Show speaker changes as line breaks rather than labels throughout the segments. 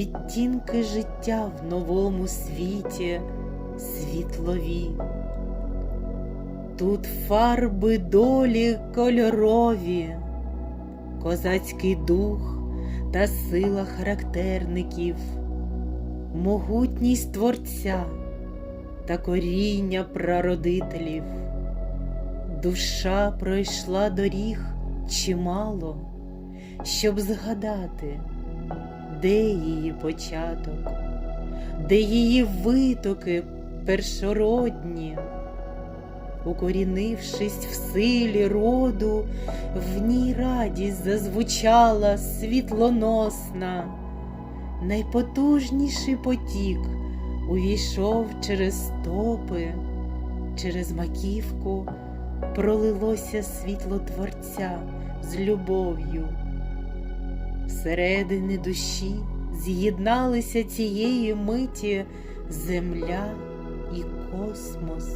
відтінки життя в новому світі світлові. Тут фарби долі кольорові, козацький дух та сила характерників, могутність творця та коріння прародителів. Душа пройшла доріг чимало, щоб згадати, де її початок, де її витоки першородні. Укорінившись в силі роду, в ній радість зазвучала світлоносна, найпотужніший потік увійшов через стопи, через маківку пролилося світло Творця з любов'ю. Всередини душі з'єдналися цієї миті земля і космос.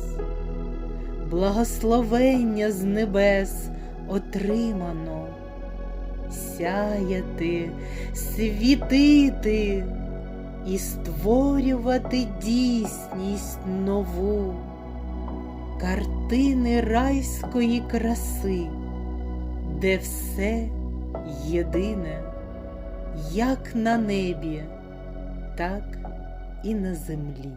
Благословення з небес отримано, сяяти, світити і створювати дійсність нову, картини райської краси, де все єдине, як на небі, так і на землі.